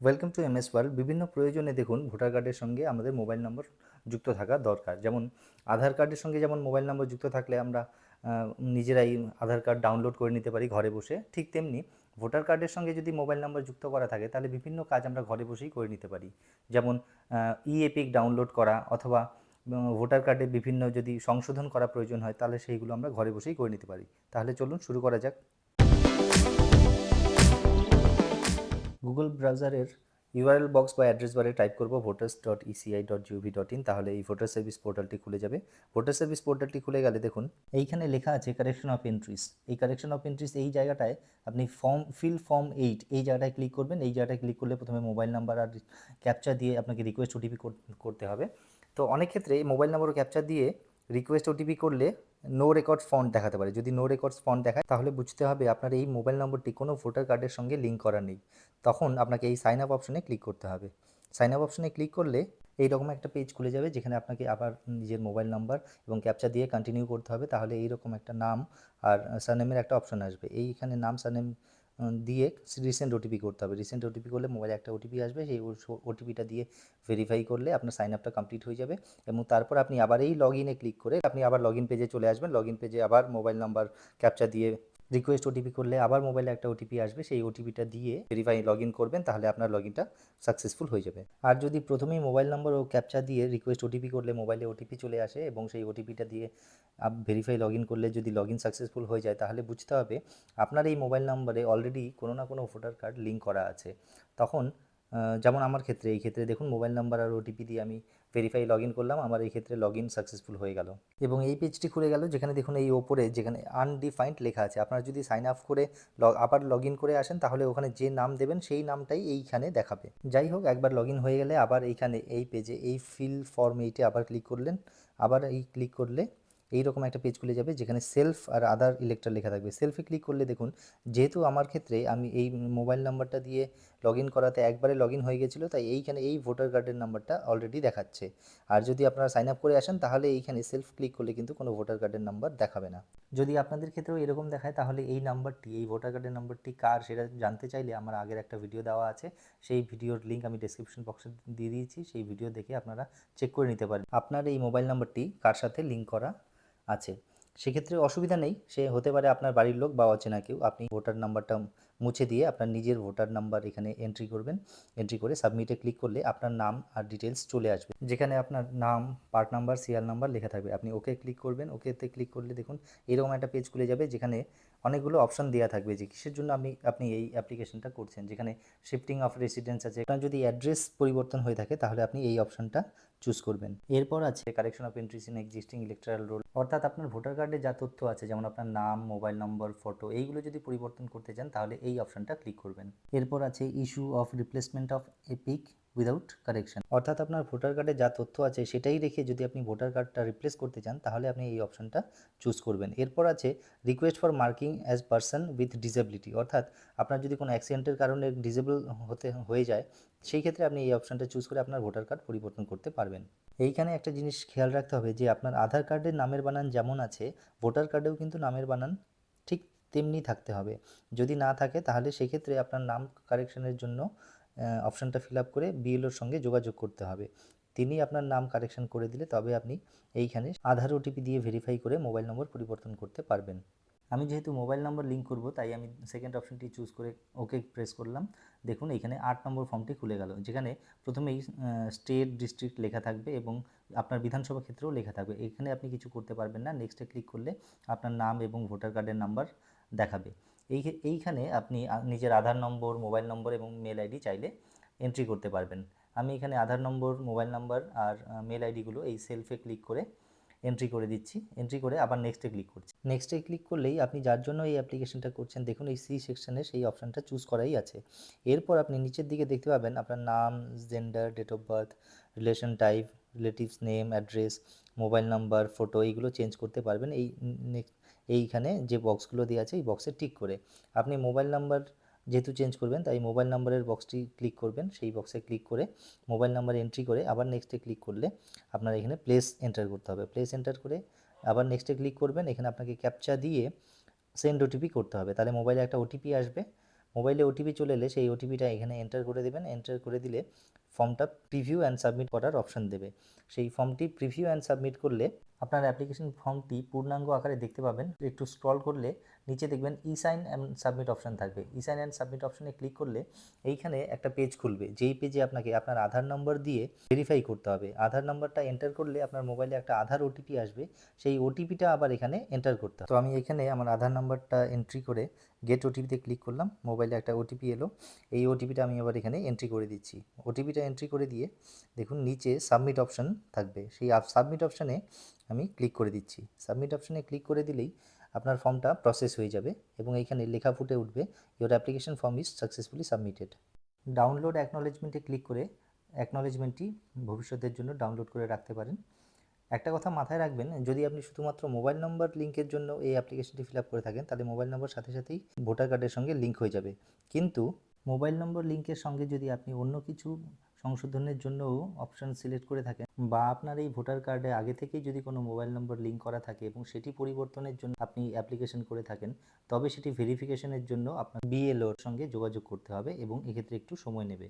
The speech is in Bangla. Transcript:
ওয়েলকাম টু এমএস ওয়ার্ল্ড বিভিন্ন প্রয়োজনে দেখুন ভোটার কার্ডের সঙ্গে আমাদের মোবাইল নম্বর যুক্ত থাকা দরকার। যেমন আধার কার্ডের সঙ্গে যেমন মোবাইল নম্বর যুক্ত থাকলে আমরা নিজেরাই আধার কার্ড ডাউনলোড করে নিতে পারি ঘরে বসে। ঠিক তেমনি ভোটার কার্ডের সঙ্গে যদি মোবাইল নম্বর যুক্ত করা থাকে, তাহলে বিভিন্ন কাজ আমরা ঘরে বসেই করে নিতে পারি। যেমন ই এপিক ডাউনলোড করা অথবা ভোটার কার্ডে বিভিন্ন যদি সংশোধন করা প্রয়োজন হয়, তাহলে সেইগুলো আমরা ঘরে বসেই করে নিতে পারি। তাহলে চলুন শুরু করা যাক। গুগল ব্রাউজারের ইউআরএল বক্স বা অ্যাড্রেস বারে টাইপ করব voters dot ECI dot GOV dot in তাহলে এই ভোটার সার্ভিস পোর্টালটি খুলে যাবে। ভোটার সার্ভিস পোর্টালটি খুলে গেলে দেখুন, এইখানে লেখা আছে কারেকশন অফ এন্ট্রিস এই কারেকশন অফ এন্ট্রিস এই জায়গাটায় আপনি ফর্ম ফিল ফর্ম এইট এই জায়গাটায় ক্লিক করবেন। এই জায়গাটায় ক্লিক করলে প্রথমে মোবাইল নাম্বার আর ক্যাপচা দিয়ে আপনাকে রিকোয়েস্ট ওটিপি করতে হবে। তো অনেক ক্ষেত্রে মোবাইল নাম্বার ও দিয়ে রিকোয়েস্ট ওটিপি করলে নো রেকর্ড ফন্ট দেখাতে পারে। যদি নো রেকর্ডস ফন্ট দেখায়, তাহলে বুঝতে হবে আপনার এই মোবাইল নম্বরটি কোনো ভোটার কার্ডের সঙ্গে লিঙ্ক করা নেই। তখন আপনাকে এই সাইন আপ অপশনে ক্লিক করতে হবে। সাইন আপ অপশনে ক্লিক করলে এইরকম একটা পেজ খুলে যাবে, যেখানে আপনাকে আবার নিজের মোবাইল নাম্বার এবং ক্যাপচা দিয়ে কন্টিনিউ করতে হবে। তাহলে এইরকম একটা নাম আর সারনেমের একটা অপশন আসবে। এইখানে নাম সারনেম দিয়ে রিসেন্ট ওটিপি করতে হবে। রিসেন্ট ওটিপি করলে মোবাইলে একটা ওটিপি আসবে, সেই ওটিপিটা দিয়ে ভেরিফাই করলে আপনার সাইন আপটা কমপ্লিট হয়ে যাবে এবং তারপর আপনি আবার এই লগ ইনে ক্লিক করে আপনি আবার লগ ইন পেজে চলে আসবেন। লগ ইন পেজে আবার মোবাইল নাম্বার ক্যাপচার দিয়ে রিকোয়েস্ট ওটিপি করলে আবার মোবাইলে একটা ওটিপি আসবে, সেই ওটিপিটা দিয়ে ভেরিফাই লগ ইন করবেন, তাহলে আপনার লগ ইনটা সাকসেসফুল হয়ে যাবে। আর যদি প্রথমেই মোবাইল নম্বর ও ক্যাপচার দিয়ে রিকোয়েস্ট ওটিপি করলে মোবাইলে ওটিপি চলে আসে এবং সেই ওটিপিটা দিয়ে ভেরিফাই লগ ইন করলে যদি লগ ইন সাকসেসফুল হয়ে যায়, তাহলে বুঝতে হবে আপনার এই মোবাইল নম্বরে অলরেডি কোনো না কোনো ভোটার কার্ড লিঙ্ক করা আছে। তখন যেমন আমার ক্ষেত্রে, এই ক্ষেত্রে দেখুন মোবাইল নাম্বার আর ওটিপি দিয়ে আমি ভেরিফাই লগ ইন করলাম, আমার এই ক্ষেত্রে লগ ইন সাকসেসফুল হয়ে গেল। এবং এই পেজটি খুলে গেল, যেখানে দেখুন এই ওপরে যেখানে আনডিফাইন্ড লেখা আছে। আপনারা যদি সাইন আপ করে আবার লগ ইন করে আসেন, তাহলে ওখানে যে নাম দেবেন, সেই নামটাই এইখানে দেখাবে। যাই হোক, একবার লগ ইন হয়ে গেলে আবার এইখানে এই পেজে এই ফিল ফর্ম এইটে আবার ক্লিক করলেন। আবার এই ক্লিক করলে এইরকম একটা পেজ খুলে যাবে যেখানে সেলফ আর আদার ইলেক্টর লেখা থাকবে। সেলফে ক্লিক করলে দেখুন, যেহেতু আমার ক্ষেত্রে আমি এই মোবাইল নাম্বারটা দিয়ে লগ ইন করাতে একবারে লগ ইন হয়ে গেছিল, তাই এইখানে এই ভোটার কার্ডের নাম্বারটা অলরেডি দেখাচ্ছে। আর যদি আপনারা সাইন আপ করে আসেন, তাহলে এইখানে সেলফ ক্লিক করলে কিন্তু কোনো ভোটার কার্ডের নাম্বার দেখাবে না। যদি আপনাদের ক্ষেত্রেও এরকম দেখায়, তাহলে এই নাম্বারটি এই ভোটার কার্ডের নাম্বারটি কার, সেটা জানতে চাইলে আমার আগের একটা ভিডিও দেওয়া আছে। সেই ভিডিওর লিঙ্ক আমি ডেসক্রিপশন বক্সে দিয়ে দিয়েছি, সেই ভিডিও দেখে আপনারা চেক করে নিতে পারেন। আপনার এই মোবাইল নাম্বারটি কার সাথে লিঙ্ক করা? আছে। সেক্ষেত্রে অসুবিধা নেই, সে হতে পারে আপনার বাড়ির লোক বা অচেনা কেউ। আপনি ভোটার নাম্বারটা মুছে দিয়ে আপনার নিজের ভোটার নাম্বার এখানে এন্ট্রি করবেন। এন্ট্রি করে সাবমিটে ক্লিক করলে আপনার নাম আর ডিটেলস চলে আসবে। যেখানে আপনার নাম পার্ট নাম্বার সিরিয়াল নাম্বার লেখা থাকবে। আপনি ওকে ক্লিক করবেন। ওকেতে ক্লিক করলে দেখুন এরকম একটা পেজ খুলে যাবে যেখানে অনেকগুলো অপশন দেওয়া থাকবে যে কিসের জন্য আপনি আপনি এই অ্যাপ্লিকেশনটা করছেন। যেখানে শিফটিং অফ রেসিডেন্স আছে। আপনার যদি অ্যাড্রেস পরিবর্তন হয়ে থাকে তাহলে আপনি এই অপশনটা চুজ করবেন। এরপর আছে correction of entries in existing electoral roll অর্থাৎ আপনার ভোটার কার্ডে যা তথ্য আছে, যেমন আপনার নাম মোবাইল নম্বর ফটো এইগুলো যদি পরিবর্তন করতে চান তাহলে এই অপশনটা ক্লিক করবেন। এরপর আছে issue of replacement of EPIC without correction অর্থাৎ আপনার ভোটার কার্ডে যা তথ্য আছে সেটাই রেখে যদি আপনি ভোটার কার্ডটা রিপ্লেস করতে চান, তাহলে আপনি এই অপশনটা চুজ করবেন। এরপর আছে request for marking as person with disability অর্থাৎ আপনার যদি কোনো অ্যাক্সিডেন্টের কারণে ডিসেবল হতে, হয়ে যায়, সেই ক্ষেত্রে আপনি এই অপশনটা চুজ করে আপনার ভোটার কার্ড পরিবর্তন করতে পারবেন। এইখানে একটা জিনিস খেয়াল রাখতে হবে যে আপনার আধার কার্ডের নামের বানান যেমন আছে, ভোটার কার্ডেও কিন্তু নামের বানান তেমনি থাকতে হবে। যদি না থাকে, তাহলে সেক্ষেত্রে আপনার নাম কারেকশনের জন্য অপশানটা ফিল আপ করে বিএলওর সঙ্গে যোগাযোগ করতে হবে। তিনি আপনার নাম কারেকশন করে দিলে তবে আপনি এইখানে আধার ওটিপি দিয়ে ভেরিফাই করে মোবাইল নম্বর পরিবর্তন করতে পারবেন। আমি যেহেতু মোবাইল নম্বর লিঙ্ক করব, তাই আমি সেকেন্ড অপশনটি চুজ করে ওকে প্রেস করলাম। দেখুন, এখানে আট নম্বর ফর্মটি খুলে গেল, যেখানে প্রথমেই স্টেট ডিস্ট্রিক্ট লেখা থাকবে এবং আপনার বিধানসভা ক্ষেত্রেও লেখা থাকবে। এখানে আপনি কিছু করতে পারবেন না। নেক্সটে ক্লিক করলে আপনার নাম এবং ভোটার কার্ডের নাম্বার দেখাবে। এই এইখানে আপনি নিজের আধার নম্বর, মোবাইল নম্বর এবং মেল আইডি চাইলে এন্ট্রি করতে পারবেন। আমি এখানে আধার নম্বর, মোবাইল নাম্বার আর মেল আইডিগুলো এই সেলফে ক্লিক করে এন্ট্রি করে দিচ্ছি। এন্ট্রি করে আবার নেক্সটে ক্লিক করছি। নেক্সটে ক্লিক করলেই আপনি যার জন্য এই অ্যাপ্লিকেশনটা করছেন, দেখুন এই সি সেকশনে সেই অপশানটা চুজ করাই আছে। এরপর আপনি নিচের দিকে দেখতে পাবেন আপনার নাম gender date of birth relation type relatives name address mobile number photo এইগুলো চেঞ্জ করতে পারবেন। এই এইখানে যে বক্সগুলো দেওয়া আছে, এই বক্সে টিক করে। আপনি মোবাইল নাম্বার যেহেতু চেঞ্জ করবেন, তাই মোবাইল নাম্বারের বক্সটি ক্লিক করবেন। সেই বক্সে ক্লিক করে মোবাইল নাম্বার এন্ট্রি করে আবার নেক্সটে ক্লিক করলে আপনার এখানে প্লেস এন্টার করতে হবে। প্লেস এন্টার করে আবার নেক্সটে ক্লিক করবেন, এখানে আপনাকে ক্যাপচা দিয়ে সেন্ড ওটিপি করতে হবে। তাহলে মোবাইলে একটা ওটিপি আসবে। মোবাইলে ওটিপি চলে এলে সেই ওটিপিটা এখানে এন্টার করে দেবেন। এন্টার করে দিলে ফর্মটা প্রিভিউ অ্যান্ড সাবমিট করার অপশন দেবে। সেই ফর্মটি প্রিভিউ অ্যান্ড সাবমিট করলে আপনার অ্যাপ্লিকেশন ফর্মটি পূর্ণাঙ্গ আকারে দেখতে পাবেন। একটু স্ক্রল করলে নিচে দেখবেন e sign and submit option থাকবে। ই সাইন অ্যান্ড সাবমিট অপশনে ক্লিক করলে এইখানে একটা পেজ খুলবে। যেই পেজে আপনাকে আপনার আধার নম্বর দিয়ে ভেরিফাই করতে হবে। আধার নম্বরটা এন্টার করলে আপনার মোবাইলে একটা আধার ওটিপি আসবে। সেই ওটিপিটা আবার এখানে এন্টার করতে হবে। তো আমি এখানে আমার আধার নাম্বারটা এন্ট্রি করে গেট ওটিপিতে ক্লিক করলাম। মোবাইলে একটা ওটিপি এলো। এই ওটিপিটা আমি আবার এখানে এন্ট্রি করে দিচ্ছি। ওটিপিটা এন্ট্রি করে দিয়ে দেখুন নিচে সাবমিট অপশন থাকবে। সেই সাবমিট অপশানে আমি ক্লিক করে দিচ্ছি। সাবমিট অপশানে ক্লিক করে দিলেই আপনার ফর্মটা প্রসেস হয়ে যাবে এবং এইখানে লেখা ফুটে উঠবে your application form is successfully submitted download অ্যাকনোলেজমেন্টে click করে অ্যাকনোলেজমেন্টটি ভবিষ্যতের জন্য ডাউনলোড করে রাখতে পারেন। একটা কথা মাথায় রাখবেন, যদি আপনি শুধুমাত্র মোবাইল নম্বর লিঙ্কের জন্য এই অ্যাপ্লিকেশনটি ফিল আপ করে থাকেন, তাহলে মোবাইল নম্বর সাথে সাথেই ভোটার কার্ডের সঙ্গে লিঙ্ক হয়ে যাবে। কিন্তু মোবাইল নম্বর লিঙ্কের সঙ্গে যদি আপনি অন্য কিছু সংশোধনের জন্যও অপশান সিলেক্ট করে থাকেন। বা আপনার এই ভোটার কার্ডে আগে থেকেই যদি কোনো মোবাইল নম্বর লিঙ্ক করা থাকে এবং সেটি পরিবর্তনের জন্য আপনি অ্যাপ্লিকেশন করে থাকেন, তবে সেটি ভেরিফিকেশনের জন্য আপনার বিএলওর সঙ্গে যোগাযোগ করতে হবে এবং এক্ষেত্রে একটু সময় নেবে।